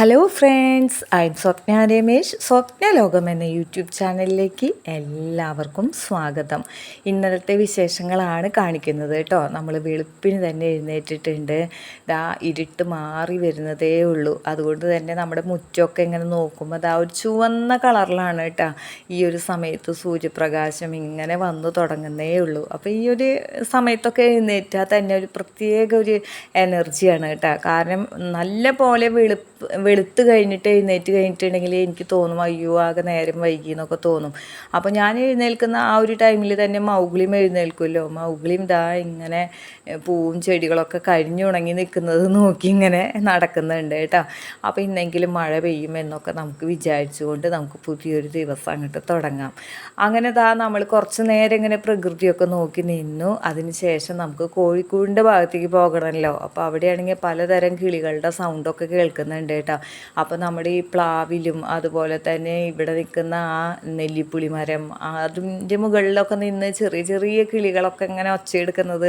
Hello friends I am Swapna Ramesh Swapna Lokam എന്ന YouTube ചാനലിലേക്ക് എല്ലാവർക്കും സ്വാഗതം. ഇന്നലത്തെ വിശേഷങ്ങളാണ് കാണിക്കുന്നത് കേട്ടോ. നമ്മൾ വെളുപ്പിന് തന്നെ എഴുന്നേറ്റിട്ടുണ്ട്. ദാ ഇരുട്ട് മാറി വരുന്നതേ ഉള്ളൂ. അതുകൊണ്ട് തന്നെ നമ്മുടെ മുറ്റമൊക്കെ ഇങ്ങനെ നോക്കുമ്പോൾ ദാ ഒരു ചുവന്ന കളറിലാണ് കേട്ടോ. ഈ ഒരു സമയത്ത് സൂര്യപ്രകാശം ഇങ്ങനെ വന്നു തുടങ്ങുന്നേ ഉള്ളൂ. അപ്പോൾ ഈ ഒരു സമയത്തൊക്കെ എഴുന്നേറ്റാൽ തന്നെ ഒരു പ്രത്യേക ഒരു എനർജിയാണ് കേട്ടോ. കാരണം നല്ല പോലെ വെളുപ്പ് വെളുത്ത് കഴിഞ്ഞിട്ട് എഴുന്നേറ്റ് കഴിഞ്ഞിട്ടുണ്ടെങ്കിൽ എനിക്ക് തോന്നും അയ്യോ ആകെ നേരം വൈകി എന്നൊക്കെ തോന്നും. അപ്പോൾ ഞാൻ എഴുന്നേൽക്കുന്ന ആ ഒരു ടൈമിൽ തന്നെ മൗഗ്ലിയും എഴുന്നേൽക്കുമല്ലോ മൗഗ്ലിയും ദാ ഇങ്ങനെ പൂവും ചെടികളൊക്കെ കരിഞ്ഞുണങ്ങി നിൽക്കുന്നത് നോക്കി ഇങ്ങനെ നടക്കുന്നുണ്ട് കേട്ടോ. അപ്പോൾ ഇന്നെങ്കിലും മഴ പെയ്യും എന്നൊക്കെ നമുക്ക് വിചാരിച്ചുകൊണ്ട് നമുക്ക് പുതിയൊരു ദിവസം അങ്ങോട്ട് തുടങ്ങാം. അങ്ങനെ ദാ നമ്മൾ കുറച്ച് നേരം ഇങ്ങനെ പ്രകൃതിയൊക്കെ നോക്കി നിന്നു. അതിന് ശേഷം നമുക്ക് കോഴിക്കോടിന്റെ ഭാഗത്തേക്ക് പോകണമല്ലോ അപ്പോൾ അവിടെയാണെങ്കിൽ പലതരം കിളികളുടെ സൗണ്ടൊക്കെ കേൾക്കുന്നുണ്ട് കേട്ടോ. അപ്പോൾ നമ്മുടെ ഈ പ്ലാവിലും അതുപോലെ തന്നെ ഇവിടെ നിൽക്കുന്ന ആ നെല്ലിപ്പുളി മരം അതിന്റെ മുകളിലൊക്കെ നിന്ന് ചെറിയ ചെറിയ കിളികളൊക്കെ ഇങ്ങനെ ഒച്ചയെടുക്കുന്നത്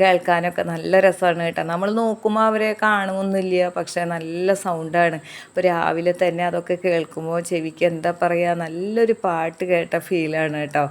കേൾക്കാനൊക്കെ നല്ല രസമാണ് കേട്ടോ. നമ്മൾ നോക്കുമ്പോൾ അവരെ കാണുമൊന്നുമില്ല പക്ഷേ നല്ല സൗണ്ടാണ്. അപ്പോൾ രാവിലെ തന്നെ അതൊക്കെ കേൾക്കുമ്പോൾ ചെവിക്ക് എന്താ പറയുക നല്ലൊരു പാട്ട് കേട്ട ഫീലാണ് കേട്ടോ.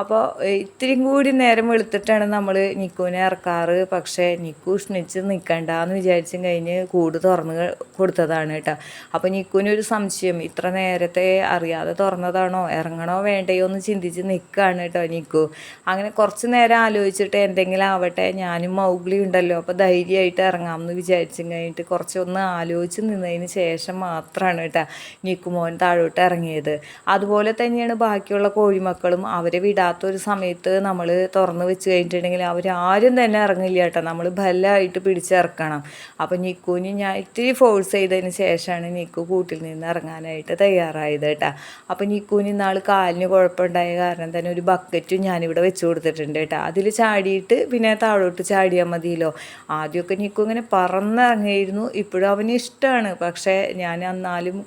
അപ്പോൾ ഇത്രയും കൂടി നേരം വെളുത്തിട്ടാണ് നമ്മൾ നിക്കുവിനെ ഇറക്കാറ്. പക്ഷേ നിക്കു ഉഷ്ണിച്ച് നിൽക്കണ്ടെന്ന് വിചാരിച്ചും കഴിഞ്ഞ് കൂട് തുറന്ന് കൊടുത്തതാണ് കേട്ടോ. അപ്പോൾ നിക്കുവിനൊരു സംശയം ഇത്ര നേരത്തെ അറിയാതെ തുറന്നതാണോ ഇറങ്ങണോ വേണ്ടയോ എന്ന് ചിന്തിച്ച് നിൽക്കുകയാണ് കേട്ടോ നിക്കു. അങ്ങനെ കുറച്ച് നേരം ആലോചിച്ചിട്ട് എന്തെങ്കിലും ആവട്ടെ ഞാനും മൗഗ്ലി ഉണ്ടല്ലോ അപ്പോൾ ധൈര്യമായിട്ട് ഇറങ്ങാമെന്ന് വിചാരിച്ചും കഴിഞ്ഞിട്ട് കുറച്ചൊന്ന് ആലോചിച്ച് നിന്നതിന് ശേഷം മാത്രമാണ് കേട്ടോ നിക്കു മോൻ താഴോട്ട് ഇറങ്ങിയത്. അതുപോലെ തന്നെയാണ് ബാക്കിയുള്ള കോഴിമക്കളും അവരെ വിടാത്ത ഒരു സമയത്ത് നമ്മൾ തുറന്ന് വെച്ച് കഴിഞ്ഞിട്ടുണ്ടെങ്കിൽ ആരും തന്നെ ഇറങ്ങില്ല കേട്ടോ. നമ്മൾ ബലമായിട്ട് പിടിച്ചിറക്കണം. അപ്പോൾ നിക്കുവിന് ഞാൻ ഇത്തിരി ഫോഴ്സ് ചെയ്തതിന് ശേഷമാണ് നിക്കു കൂട്ടിൽ നിന്ന് ഇറങ്ങാനായിട്ട് തയ്യാറായത് കേട്ടോ. അപ്പോൾ നിക്കുവിന് ഇന്നാൾ കാലിന് കുഴപ്പമുണ്ടായ കാരണം തന്നെ ഒരു ബക്കറ്റും ഞാനിവിടെ വെച്ച് കൊടുത്തിട്ടുണ്ട് കേട്ടോ. അതിൽ ചാടിയിട്ട് പിന്നെ താഴോട്ട് ചാടിയാൽ മതിയല്ലോ. ആദ്യമൊക്കെ നിക്കു ഇങ്ങനെ പറന്നിറങ്ങിയിരുന്നു. ഇപ്പോഴും അവന് ഇഷ്ടമാണ് പക്ഷേ ഞാൻ അന്നാലും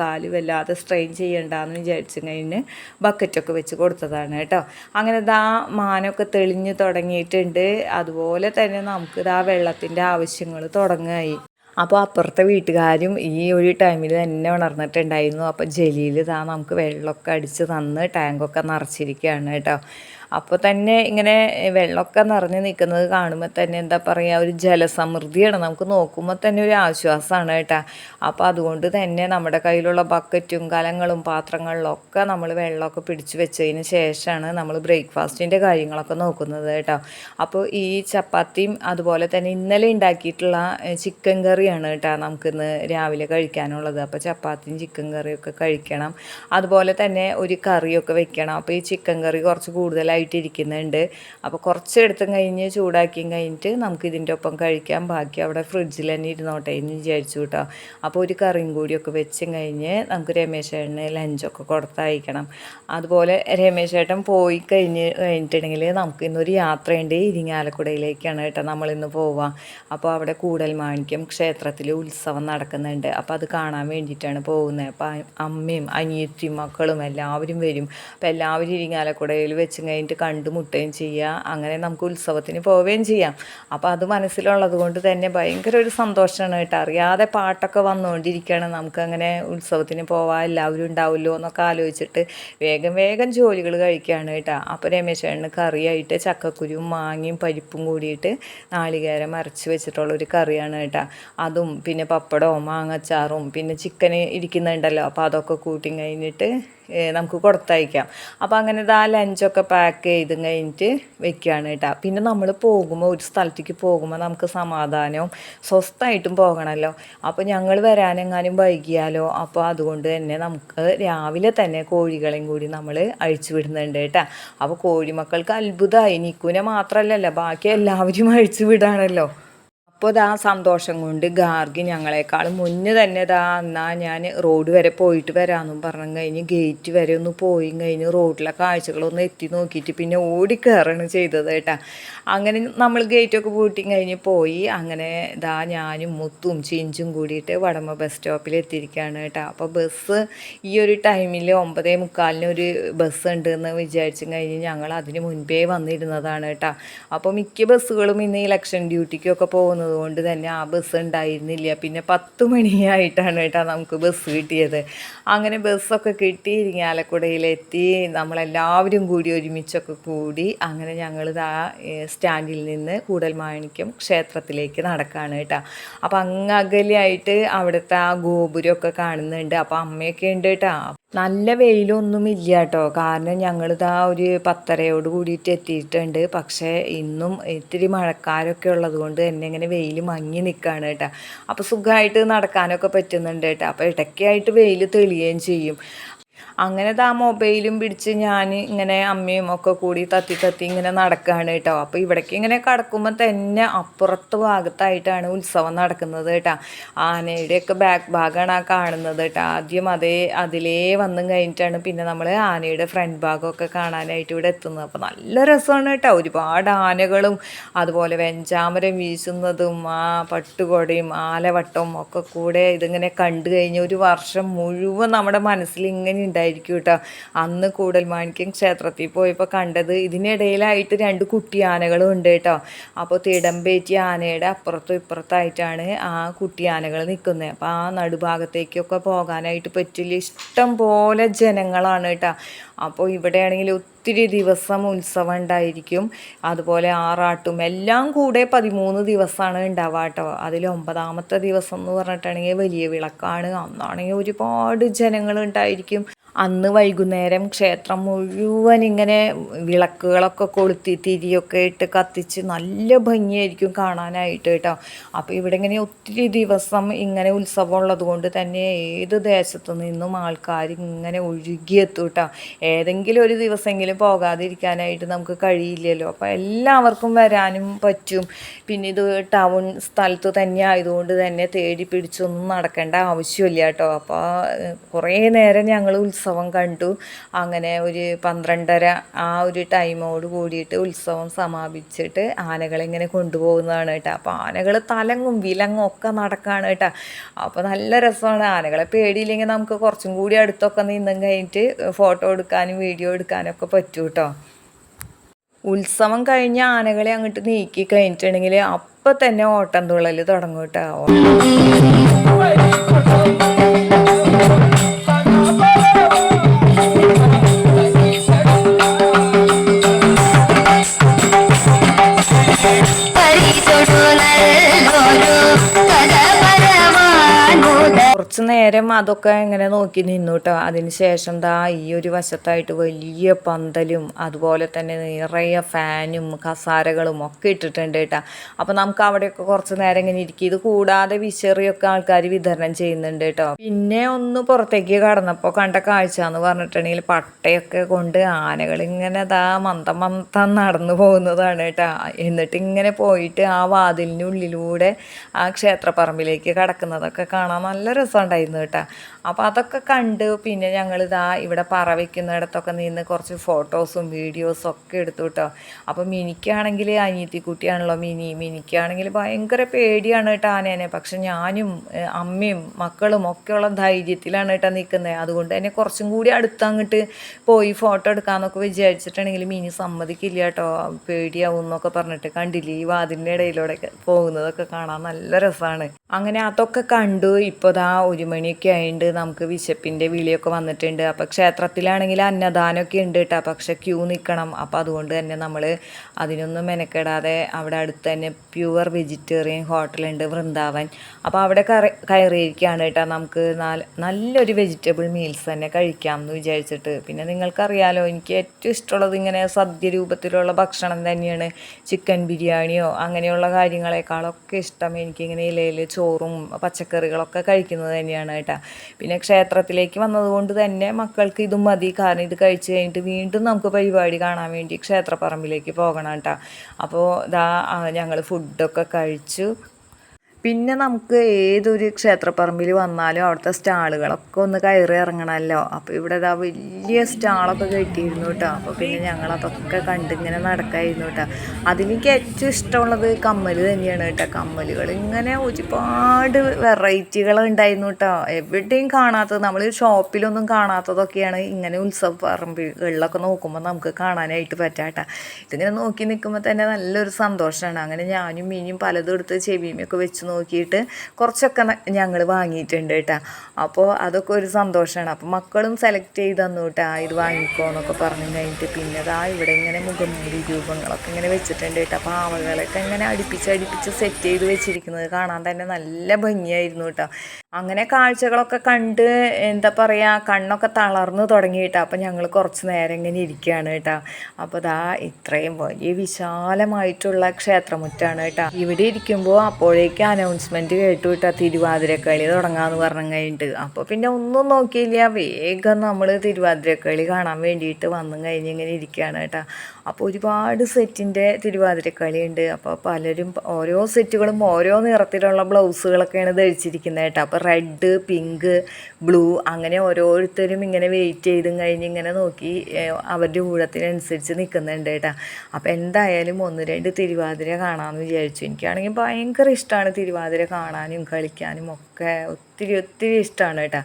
കാൽ വല്ലാതെ സ്ട്രെയിൻ ചെയ്യണ്ടെന്ന് വിചാരിച്ചു കഴിഞ്ഞ് ബക്കറ്റൊക്കെ വെച്ച് കൊടുത്തതാണ് കേട്ടോ. അങ്ങനെ ദാ മാനൊക്കെ തെളിഞ്ഞ് തുടങ്ങിയിട്ടുണ്ട്. അതുപോലെ തന്നെ നമുക്ക് ദാ വെള്ളത്തിന്റെ ആവശ്യങ്ങൾ തുടങ്ങായി. അപ്പോൾ അപ്പുറത്തെ വീട്ടുകാരും ഈ ഒരു ടൈമിൽ തന്നെ ഉണർന്നിട്ടുണ്ടായിരുന്നു. അപ്പോൾ ജലീൽ ഇതാ നമുക്ക് വെള്ളമൊക്കെ അടിച്ച് തന്ന് ടാങ്കൊക്കെ നിറച്ചിരിക്കുകയാണ് കേട്ടോ. അപ്പോൾ തന്നെ ഇങ്ങനെ വെള്ളമൊക്കെ നിറഞ്ഞ് നിൽക്കുന്നത് കാണുമ്പോൾ തന്നെ എന്താ പറയുക ഒരു ജലസമൃദ്ധിയാണ്. നമുക്ക് നോക്കുമ്പോൾ തന്നെ ഒരു ആശ്വാസമാണ് കേട്ടോ. അപ്പോൾ അതുകൊണ്ട് തന്നെ നമ്മുടെ കയ്യിലുള്ള ബക്കറ്റും കലങ്ങളും പാത്രങ്ങളിലൊക്കെ നമ്മൾ വെള്ളമൊക്കെ പിടിച്ചു വെച്ചതിന് ശേഷമാണ് നമ്മൾ ബ്രേക്ക്ഫാസ്റ്റിന്റെ കാര്യങ്ങളൊക്കെ നോക്കുന്നത് കേട്ടോ. അപ്പോൾ ഈ ചപ്പാത്തിയും അതുപോലെ തന്നെ ഇന്നലെ ഉണ്ടാക്കിയിട്ടുള്ള ചിക്കൻ കറിയാണ് കേട്ടോ നമുക്കിന്ന് രാവിലെ കഴിക്കാനുള്ളത്. അപ്പോൾ ചപ്പാത്തിയും ചിക്കൻ കറിയൊക്കെ കഴിക്കണം. അതുപോലെ തന്നെ ഒരു കറിയൊക്കെ വെക്കണം. അപ്പോൾ ഈ ചിക്കൻ കറി കുറച്ച് കൂടുതലായിട്ട് ഇരിക്കുന്നുണ്ട് അപ്പോൾ കുറച്ച് എടുത്തും കഴിഞ്ഞ് ചൂടാക്കിയും കഴിഞ്ഞിട്ട് നമുക്ക് ഇതിന്റെ ഒപ്പം കഴിക്കാം. ബാക്കി അവിടെ ഫ്രിഡ്ജിൽ തന്നെ ഇരുന്നോട്ടെ എന്ന് വിചാരിച്ചു കേട്ടോ. അപ്പോൾ ഒരു കറിയും കൂടിയൊക്കെ വെച്ചും കഴിഞ്ഞ് നമുക്ക് രമേശ് ചേട്ടന് ലഞ്ചൊക്കെ കൊടുത്തയക്കണം. അതുപോലെ രമേശേട്ടൻ പോയി കഴിഞ്ഞ് കഴിഞ്ഞിട്ടുണ്ടെങ്കിൽ നമുക്ക് ഇന്നൊരു യാത്രയുണ്ട്. ഇരിങ്ങാലക്കുടയിലേക്കാണ് കേട്ടോ നമ്മളിന്ന് പോവുക. അപ്പോൾ അവിടെ കൂടൽ മാണിക്യം ക്ഷേത്രത്തിൽ ഉത്സവം നടക്കുന്നുണ്ട്. അപ്പോൾ അത് കാണാൻ വേണ്ടിയിട്ടാണ് പോകുന്നത്. അപ്പോൾ അമ്മയും അനിയത്തിയും മക്കളും എല്ലാവരും വരും. അപ്പോൾ എല്ലാവരും ഇരിങ്ങാലക്കുടയിൽ വെച്ച് കണ്ടുമുട്ടുകയും ചെയ്യുക. അങ്ങനെ നമുക്ക് ഉത്സവത്തിന് പോവുകയും ചെയ്യാം. അപ്പോൾ അത് മനസ്സിലുള്ളത് കൊണ്ട് തന്നെ ഭയങ്കര ഒരു സന്തോഷമാണ് കേട്ടോ. അറിയാതെ പാട്ടൊക്കെ വന്നുകൊണ്ടിരിക്കുകയാണ്. നമുക്കങ്ങനെ ഉത്സവത്തിന് പോവാം എല്ലാവരും ഉണ്ടാവുമല്ലോ എന്നൊക്കെ ആലോചിച്ചിട്ട് വേഗം വേഗം ജോലികൾ കഴിക്കുകയാണ് കേട്ടോ. അപ്പോൾ രമേശ് ചേട്ടന് കറിയായിട്ട് ചക്കക്കുരുവും മാങ്ങയും പരിപ്പും കൂടിയിട്ട് നാളികേരം അരച്ച് വെച്ചിട്ടുള്ള ഒരു കറിയാണ് കേട്ടോ. അതും പിന്നെ പപ്പടവും മാങ്ങച്ചാറും പിന്നെ ചിക്കൻ ഇരിക്കുന്നുണ്ടല്ലോ. അപ്പോൾ അതൊക്കെ കൂട്ടി കഴിഞ്ഞിട്ട് നമുക്ക് കൊടുത്തയക്കാം. അപ്പോൾ അങ്ങനെ ആ ലഞ്ചൊക്കെ പാക്ക് ചെയ്ത് കഴിഞ്ഞിട്ട് വെക്കുകയാണ് കേട്ടോ. പിന്നെ നമ്മൾ പോകുമ്പോൾ ഒരു സ്ഥലത്തേക്ക് പോകുമ്പോൾ നമുക്ക് സമാധാനവും സ്വസ്ഥമായിട്ടും പോകണമല്ലോ അപ്പോൾ ഞങ്ങൾ വരാനെങ്ങാനും വൈകിയാലോ? അപ്പോൾ അതുകൊണ്ട് തന്നെ നമുക്ക് രാവിലെ തന്നെ കോഴികളെയും കൂടി നമ്മൾ അഴിച്ചു വിടുന്നുണ്ട് കേട്ടോ. അപ്പോൾ കോഴിമക്കൾക്ക് അത്ഭുതമായി നിക്കുനെ മാത്രമല്ലല്ലോ ബാക്കി എല്ലാവരും അഴിച്ചു വിടാണല്ലോ. അപ്പോൾ ഇതാ സന്തോഷം കൊണ്ട് ഗാർഗി ഞങ്ങളെക്കാൾ മുന്നേ തന്നെ ഇതാ എന്നാ ഞാൻ റോഡ് വരെ പോയിട്ട് വരാമെന്നും പറഞ്ഞു കഴിഞ്ഞ് ഗേറ്റ് വരെ ഒന്ന് പോയി കഴിഞ്ഞ് റോഡിലെ കാഴ്ചകളൊന്ന് എത്തി നോക്കിയിട്ട് പിന്നെ ഓടിക്കയറാണ് ചെയ്തത് കേട്ടാ. അങ്ങനെ നമ്മൾ ഗേറ്റൊക്കെ പൂട്ടി കഴിഞ്ഞ് പോയി. അങ്ങനെ ഇതാ ഞാനും മുത്തും ചിഞ്ചും കൂടിയിട്ട് വടമ ബസ് സ്റ്റോപ്പിൽ എത്തിയിരിക്കുകയാണ് കേട്ടോ. അപ്പോൾ ബസ് ഈ ഒരു ടൈമിൽ ഒമ്പതേ മുക്കാലിന് ഒരു ബസ് ഉണ്ട് എന്ന് വിചാരിച്ചും കഴിഞ്ഞ് ഞങ്ങൾ അതിന് മുൻപേ വന്നിരുന്നതാണ് കേട്ടോ. അപ്പോൾ മിക്ക ബസ്സുകളും ഇന്ന് ഇലക്ഷൻ ഡ്യൂട്ടിക്കൊക്കെ പോകുന്നത് വന്നത് കൊണ്ട് തന്നെ ആ ബസ് ഉണ്ടായിരുന്നില്ല. പിന്നെ പത്ത് മണിയായിട്ടാണ് കേട്ടോ നമുക്ക് ബസ് കിട്ടിയത്. അങ്ങനെ ബസ്സൊക്കെ കിട്ടി ഇരിങ്ങാലക്കുടയിലെത്തി. നമ്മളെല്ലാവരും കൂടി ഒരുമിച്ചൊക്കെ കൂടി അങ്ങനെ ഞങ്ങൾ ആ സ്റ്റാൻഡിൽ നിന്ന് കൂടൽമാണിക്യം ക്ഷേത്രത്തിലേക്ക് നടക്കുകയാണ് കേട്ടോ. അപ്പം അങ്ങ് അകലെയായിട്ട് അവിടുത്തെ ആ ഗോപുരമൊക്കെ കാണുന്നുണ്ട്. അപ്പം അമ്മയൊക്കെ ഉണ്ട് കേട്ടോ. നല്ല വെയിലൊന്നുമില്ല കേട്ടോ കാരണം ഞങ്ങളിതാ ഒരു പത്തരയോട് കൂടിയിട്ട് എത്തിയിട്ടുണ്ട്. പക്ഷേ ഇന്നും ഇത്തിരി മഴക്കാരൊക്കെ ഉള്ളത് കൊണ്ട് തന്നെ ഇങ്ങനെ വെയിൽ മങ്ങി നിൽക്കുകയാണ് കേട്ടോ. അപ്പോൾ സുഖമായിട്ട് നടക്കാനൊക്കെ പറ്റുന്നുണ്ട് കേട്ടോ. അപ്പോൾ ഇടയ്ക്കായിട്ട് വെയിൽ തെളിയുകയും ചെയ്യും. അങ്ങനെ ആ മൊബൈലും പിടിച്ച് ഞാൻ ഇങ്ങനെ അമ്മയും ഒക്കെ കൂടി തത്തി തത്തി ഇങ്ങനെ നടക്കുകയാണ് കേട്ടോ. അപ്പോൾ ഇവിടേക്ക് ഇങ്ങനെ കടക്കുമ്പോൾ തന്നെ അപ്പുറത്ത് ഭാഗത്തായിട്ടാണ് ഉത്സവം നടക്കുന്നത് കേട്ടോ. ആനയുടെയൊക്കെ ബാക്ക് ഭാഗമാണ് ആ കാണുന്നത് കേട്ടോ. ആദ്യം അതേ അതിലേ വന്നും കഴിഞ്ഞിട്ടാണ് പിന്നെ നമ്മൾ ആനയുടെ ഫ്രണ്ട് ഭാഗമൊക്കെ കാണാനായിട്ട് ഇവിടെ എത്തുന്നത്. അപ്പോൾ നല്ല രസമാണ് കേട്ടോ. ഒരുപാട് ആനകളും അതുപോലെ വെഞ്ചാമരം വീശുന്നതും ആ പട്ടുകൊടയും ആലവട്ടവും ഒക്കെ കൂടെ ഇതിങ്ങനെ കണ്ടു കഴിഞ്ഞ ഒരു വർഷം മുഴുവൻ നമ്മുടെ മനസ്സിൽ ഇങ്ങനെ ഉണ്ടായിരിക്കും കേട്ടോ. അന്ന് കൂടൽമാണിക്യം ക്ഷേത്രത്തിൽ പോയപ്പോൾ കണ്ടത് ഇതിനിടയിലായിട്ട് രണ്ട് കുട്ടി ആനകളും ഉണ്ട് കേട്ടോ. അപ്പോൾ തിടമ്പേറ്റി ആനയുടെ അപ്പുറത്തും ഇപ്പുറത്തായിട്ടാണ് ആ കുട്ടി ആനകൾ നിൽക്കുന്നത് അപ്പോൾ ആ നടുഭാഗത്തേക്കൊക്കെ പോകാനായിട്ട് പറ്റില്ല. ഇഷ്ടം പോലെ ജനങ്ങളാണ് കേട്ടോ. അപ്പോൾ ഇവിടെയാണെങ്കിൽ ഒത്തിരി ദിവസം ഉത്സവം ഉണ്ടായിരിക്കും. അതുപോലെ ആറാട്ടും എല്ലാം കൂടെ പതിമൂന്ന് ദിവസമാണ് ഉണ്ടാവുക കേട്ടോ. അതിൽ ഒമ്പതാമത്തെ ദിവസം എന്ന് പറഞ്ഞിട്ടാണെങ്കിൽ വലിയ വിളക്കാണ്. അന്നാണെങ്കിൽ ഒരുപാട് ജനങ്ങൾ ഉണ്ടായിരിക്കും. അന്ന് വൈകുന്നേരം ക്ഷേത്രം മുഴുവൻ ഇങ്ങനെ വിളക്കുകളൊക്കെ കൊളുത്തി തിരിയൊക്കെ ഇട്ട് കത്തിച്ച് നല്ല ഭംഗിയായിരിക്കും കാണാനായിട്ട് കേട്ടോ. അപ്പോൾ ഇവിടെ ഇങ്ങനെ ഒത്തിരി ദിവസം ഇങ്ങനെ ഉത്സവം ഉള്ളത് കൊണ്ട് തന്നെ ഏത് ദേശത്തു നിന്നും ആൾക്കാർ ഇങ്ങനെ ഒഴുകിയെത്തും കേട്ടോ. ഏതെങ്കിലും ഒരു ദിവസമെങ്കിലും പോകാതിരിക്കാനായിട്ട് നമുക്ക് കഴിയില്ലല്ലോ. അപ്പോൾ എല്ലാവർക്കും വരാനും പറ്റും. പിന്നെ ഇത് ടൗൺ സ്ഥലത്ത് തന്നെ ആയതുകൊണ്ട് തന്നെ തേടി പിടിച്ചൊന്നും നടക്കേണ്ട ആവശ്യമില്ല കേട്ടോ. അപ്പോൾ കുറേ നേരം ഞങ്ങൾ ഉത്സവം കണ്ടു. അങ്ങനെ ഒരു പന്ത്രണ്ടര ആ ഒരു ടൈമോട് കൂടിയിട്ട് ഉത്സവം സമാപിച്ചിട്ട് ആനകളെ ഇങ്ങനെ കൊണ്ടുപോകുന്നതാണ് കേട്ടോ. അപ്പോൾ ആനകൾ തലങ്ങും വിലങ്ങും ഒക്കെ നടക്കുകയാണ് കേട്ടോ. അപ്പോൾ നല്ല രസമാണ്. ആനകളെ പേടിയില്ലെങ്കിൽ നമുക്ക് കുറച്ചും കൂടി അടുത്തൊക്കെ നിന്നും കഴിഞ്ഞിട്ട് ഫോട്ടോ എടുക്കാനും വീഡിയോ എടുക്കാനും ഒക്കെ പറ്റൂ കേട്ടോ. ഉത്സവം കഴിഞ്ഞ ആനകളെ അങ്ങോട്ട് നീക്കി കഴിഞ്ഞിട്ടുണ്ടെങ്കിൽ അപ്പം തന്നെ ഓട്ടം തുള്ളൽ തുടങ്ങും കേട്ടോ. ¡Ahhh! കുറച്ച് നേരം അതൊക്കെ ഇങ്ങനെ നോക്കി നിന്നു കേട്ടോ അതിന് ശേഷം ദാ ഈ ഒരു വശത്തായിട്ട് വലിയ പന്തലും അതുപോലെ തന്നെ നിറയെ ഫാനും കസാരകളും ഒക്കെ ഇട്ടിട്ടുണ്ട് കേട്ടോ അപ്പോൾ നമുക്ക് അവിടെയൊക്കെ കുറച്ച് നേരം ഇങ്ങനെ ഇരിക്കും. ഇത് കൂടാതെ വിശറിയൊക്കെ ആൾക്കാർ വിതരണം ചെയ്യുന്നുണ്ട് കേട്ടോ പിന്നെ ഒന്ന് പുറത്തേക്ക് കടന്നപ്പോൾ കണ്ട കാഴ്ച എന്ന് പറഞ്ഞിട്ടുണ്ടെങ്കിൽ പട്ടയൊക്കെ കൊണ്ട് ആനകൾ ഇങ്ങനെ ദാ മന്ദം മന്ദം നടന്നു പോകുന്നതാണ് കേട്ടോ എന്നിട്ട് ഇങ്ങനെ പോയിട്ട് ആ വാതിലിനുള്ളിലൂടെ ആ ക്ഷേത്രപ്പറമ്പിലേക്ക് കടക്കുന്നതൊക്കെ കാണാൻ നല്ല രസമുണ്ടായിരുന്നു കേട്ടോ. അപ്പോൾ അതൊക്കെ കണ്ട് പിന്നെ ഞങ്ങൾ ഇതാ ഇവിടെ പറ വയ്ക്കുന്നിടത്തൊക്കെ നിന്ന് കുറച്ച് ഫോട്ടോസും വീഡിയോസും ഒക്കെ എടുത്തു കേട്ടോ. അപ്പോൾ മിനിക്കാണെങ്കിൽ അനിയത്തിക്കുട്ടിയാണല്ലോ മിനി. മിനിക്കാണെങ്കിൽ ഭയങ്കര പേടിയാണ് കേട്ടോ ആനേനെ. പക്ഷെ ഞാനും അമ്മയും മക്കളും ഒക്കെയുള്ള ധൈര്യത്തിലാണ് കേട്ടോ നിൽക്കുന്നത്. അതുകൊണ്ട് തന്നെ കുറച്ചും കൂടി അടുത്തങ്ങോട്ട് പോയി ഫോട്ടോ എടുക്കാമെന്നൊക്കെ വിചാരിച്ചിട്ടുണ്ടെങ്കിൽ മിനി സമ്മതിക്കില്ല കേട്ടോ. പേടിയാവും എന്നൊക്കെ പറഞ്ഞിട്ട് കണ്ടില്ലേ ഈ വാതിലിന്റെ ഇടയിലൂടെ പോകുന്നതൊക്കെ കാണാൻ നല്ല രസമാണ് അങ്ങനെ അതൊക്കെ കണ്ടു. ഇപ്പോൾ ദാ ഒരു മണിയൊക്കെ ആയിട്ട് നമുക്ക് വിശപ്പിന്റെ വിളിയൊക്കെ വന്നിട്ടുണ്ട്. അപ്പോൾ ക്ഷേത്രത്തിലാണെങ്കിൽ അന്നദാനമൊക്കെ ഉണ്ട് കേട്ടോ പക്ഷെ ക്യൂ നിൽക്കണം അപ്പോൾ അതുകൊണ്ട് തന്നെ നമ്മൾ അതിനൊന്നും മെനക്കെടാതെ അവിടെ അടുത്ത് തന്നെ പ്യുവർ വെജിറ്റേറിയൻ ഹോട്ടലുണ്ട് വൃന്ദാവൻ. അപ്പോൾ അവിടെ കയറി കയറിയിരിക്കുകയാണ് കേട്ടോ നമുക്ക് നാല് നല്ലൊരു വെജിറ്റബിൾ മീൽസ് തന്നെ കഴിക്കാം എന്ന് വിചാരിച്ചിട്ട്. പിന്നെ നിങ്ങൾക്കറിയാലോ എനിക്ക് ഏറ്റവും ഇഷ്ടമുള്ളത് ഇങ്ങനെ സദ്യ രൂപത്തിലുള്ള ഭക്ഷണം തന്നെയാണ്. ചിക്കൻ ബിരിയാണിയോ അങ്ങനെയുള്ള കാര്യങ്ങളെക്കാളൊക്കെ ഇഷ്ടം എനിക്കിങ്ങനെ ഇലയിൽ ചോറും പച്ചക്കറികളൊക്കെ കഴിക്കുന്നത് തന്നെയാണ് കേട്ടോ. പിന്നെ ക്ഷേത്രത്തിലേക്ക് വന്നതുകൊണ്ട് തന്നെ മക്കൾക്ക് ഇതും മതി. കാരണം ഇത് കഴിച്ച് കഴിഞ്ഞിട്ട് വീണ്ടും നമുക്ക് പരിപാടി കാണാൻ വേണ്ടി ക്ഷേത്രപ്പറമ്പിലേക്ക് പോകണം കേട്ടോ. അപ്പോൾ ഇതാ ഞങ്ങൾ ഫുഡൊക്കെ കഴിച്ചു. പിന്നെ നമുക്ക് ഏതൊരു ക്ഷേത്രപ്പറമ്പിൽ വന്നാലും അവിടുത്തെ സ്റ്റാളുകളൊക്കെ ഒന്ന് കയറി ഇറങ്ങണമല്ലോ അപ്പോൾ ഇവിടെ ഇതാ വലിയ സ്റ്റാളൊക്കെ കെട്ടിയിരുന്നു കേട്ടോ അപ്പോൾ പിന്നെ ഞങ്ങൾ അതൊക്കെ കണ്ട് ഇങ്ങനെ നടക്കായിരുന്നു കേട്ടോ അതിലെനിക്ക് ഏറ്റവും ഇഷ്ടമുള്ളത് കമ്മൽ തന്നെയാണ് കേട്ടോ കമ്മലുകൾ ഇങ്ങനെ ഒരുപാട് വെറൈറ്റികൾ ഉണ്ടായിരുന്നു കേട്ടോ എവിടെയും കാണാത്തത് നമ്മൾ ഷോപ്പിലൊന്നും കാണാത്തതൊക്കെയാണ് ഇങ്ങനെ ഉത്സവ പറമ്പുകളിലൊക്കെ നോക്കുമ്പോൾ നമുക്ക് കാണാനായിട്ട് പറ്റാട്ടോ ഇതിങ്ങനെ നോക്കി നിൽക്കുമ്പോൾ തന്നെ നല്ലൊരു സന്തോഷമാണ് അങ്ങനെ ഞാനും മീനും പലതും എടുത്ത് ചെവിയുമൊക്കെ വെച്ച് നോക്കിയിട്ട് കുറച്ചൊക്കെ ഞങ്ങൾ വാങ്ങിയിട്ടുണ്ട് കേട്ടോ. അപ്പോൾ അതൊക്കെ ഒരു സന്തോഷമാണ് അപ്പോൾ മക്കളും സെലക്ട് ചെയ്ത് തന്നു കേട്ടോ. ഇത് വാങ്ങിക്കോ എന്നൊക്കെ പറഞ്ഞു കഴിഞ്ഞിട്ട് പിന്നെ അതാ ഇവിടെ ഇങ്ങനെ മുഖംമൂടി രൂപങ്ങളൊക്കെ ഇങ്ങനെ വെച്ചിട്ടുണ്ട് കേട്ടോ. പാവകളൊക്കെ ഇങ്ങനെ അടുപ്പിച്ച് അടുപ്പിച്ച് സെറ്റ് ചെയ്ത് വെച്ചിരിക്കുന്നത് കാണാൻ തന്നെ നല്ല ഭംഗിയായിരുന്നു കേട്ടോ. അങ്ങനെ കാഴ്ചകളൊക്കെ കണ്ട് എന്താ പറയുക കണ്ണൊക്കെ തളർന്നു തുടങ്ങി കേട്ടോ അപ്പോൾ ഞങ്ങൾ കുറച്ച് നേരം ഇങ്ങനെ ഇരിക്കുകയാണ് കേട്ടോ. അപ്പോൾ ദാ ഇത്രയും വലിയ വിശാലമായിട്ടുള്ള ക്ഷേത്രമുറ്റാണ് കേട്ടോ. ഇവിടെ ഇരിക്കുമ്പോൾ അപ്പോഴേക്ക് അനൗൺസ്മെന്റ് കേട്ടു കേട്ടോ തിരുവാതിരക്കളി തുടങ്ങാമെന്ന് പറഞ്ഞു കഴിഞ്ഞിട്ട്. അപ്പോൾ പിന്നെ ഒന്നും നോക്കിയില്ല. വേഗം നമ്മൾ തിരുവാതിരക്കളി കാണാൻ വേണ്ടിയിട്ട് വന്നു കഴിഞ്ഞ് ഇങ്ങനെ ഇരിക്കുകയാണ് കേട്ടോ. അപ്പോൾ ഒരുപാട് സെറ്റിന്റെ തിരുവാതിരക്കളി ഉണ്ട് അപ്പോൾ പലരും ഓരോ സെറ്റുകളും ഓരോ നിറത്തിലുള്ള ബ്ലൗസുകളൊക്കെയാണ് ധരിച്ചിരിക്കുന്നത് കേട്ടോ. അപ്പോൾ റെഡ് പിങ്ക് ബ്ലൂ അങ്ങനെ ഓരോരുത്തരും ഇങ്ങനെ വെയിറ്റ് ചെയ്തും കഴിഞ്ഞ് ഇങ്ങനെ നോക്കി അവരുടെ ഊഴത്തിനനുസരിച്ച് നിൽക്കുന്നുണ്ട് കേട്ടോ. അപ്പോൾ എന്തായാലും ഒന്ന് രണ്ട് തിരുവാതിര കാണാമെന്ന് വിചാരിച്ചു. എനിക്കാണെങ്കിൽ ഭയങ്കര ഇഷ്ടമാണ് തിരുവാതിര കാണാനും കളിക്കാനും ഒക്കെ ഒത്തിരി ഒത്തിരി ഇഷ്ടമാണ് കേട്ടോ.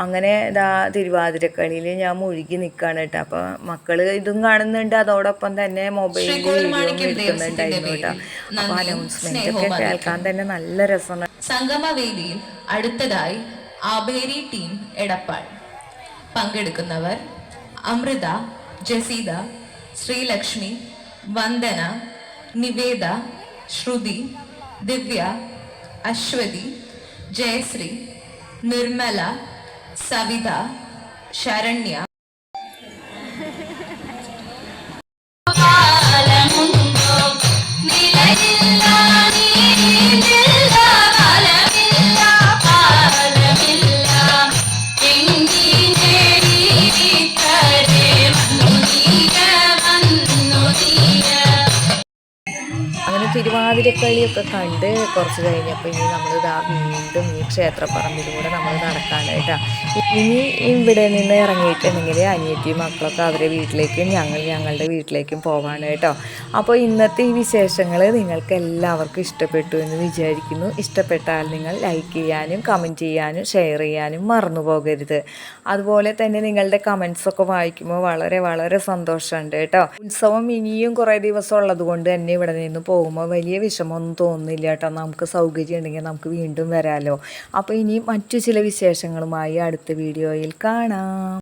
അങ്ങനെ ഇതാ തിരുവാതിരക്കളിയിൽ ഞാൻ മുഴുകി നിൽക്കുകയാണ് കേട്ടോ. അപ്പോൾ മക്കൾ ഇതും കാണുന്നുണ്ട്. അതോടൊപ്പം തന്നെ മൊബൈലിൽ വീഡിയോ എടുക്കുന്നുണ്ടായിരുന്നു കേട്ടോ. അപ്പോൾ അനൗൺസ്മെന്റ് ഒക്കെ കേൾക്കാൻ തന്നെ നല്ല രസമാണ്. സംഗമവേദിയിൽ അടുത്തതായി ആബേരി ടീം എടപ്പാൾ. പങ്കെടുക്കുന്നവർ അമൃത ജസീദ ശ്രീലക്ഷ്മി വന്ദന നിവേദ ശ്രുതി ദിവ്യ അശ്വതി ജയശ്രീ निर्मला सविता शरण्य തിരുവാതിരക്കളിയൊക്കെ കണ്ട് കുറച്ച് കഴിഞ്ഞപ്പോൾ ഇനി നമ്മൾ ഇതാ വീണ്ടും ഈ ക്ഷേത്രപ്പറമ്പിലൂടെ നമ്മൾ നടക്കാനായിട്ടാണ് ഇനി ഇവിടെ നിന്ന് ഇറങ്ങിയിട്ടുണ്ടെങ്കിൽ അനിയത്തിയും മക്കളൊക്കെ അവരെ വീട്ടിലേക്കും ഞങ്ങൾ ഞങ്ങളുടെ വീട്ടിലേക്കും പോവാണ് കേട്ടോ അപ്പോൾ ഇന്നത്തെ ഈ വിശേഷങ്ങൾ നിങ്ങൾക്ക് എല്ലാവർക്കും ഇഷ്ടപ്പെട്ടു എന്ന് വിചാരിക്കുന്നു. ഇഷ്ടപ്പെട്ടാൽ നിങ്ങൾ ലൈക്ക് ചെയ്യാനും കമന്റ് ചെയ്യാനും ഷെയർ ചെയ്യാനും മറന്നു പോകരുത്. അതുപോലെ തന്നെ നിങ്ങളുടെ കമൻസൊക്കെ വായിക്കുമ്പോൾ വളരെ വളരെ സന്തോഷമുണ്ട് കേട്ടോ. ഉത്സവം ഇനിയും കുറേ ദിവസം ഉള്ളത് കൊണ്ട് തന്നെ ഇവിടെ നിന്ന് പോകുമ്പോൾ വലിയ വിഷമമൊന്നും തോന്നുന്നില്ല കേട്ടോ നമുക്ക് സൗകര്യം ഉണ്ടെങ്കിൽ നമുക്ക് വീണ്ടും വരാമല്ലോ അപ്പോൾ ഇനി മറ്റു ചില വിശേഷങ്ങളുമായി അടുത്ത വീഡിയോയിൽ കാണാം.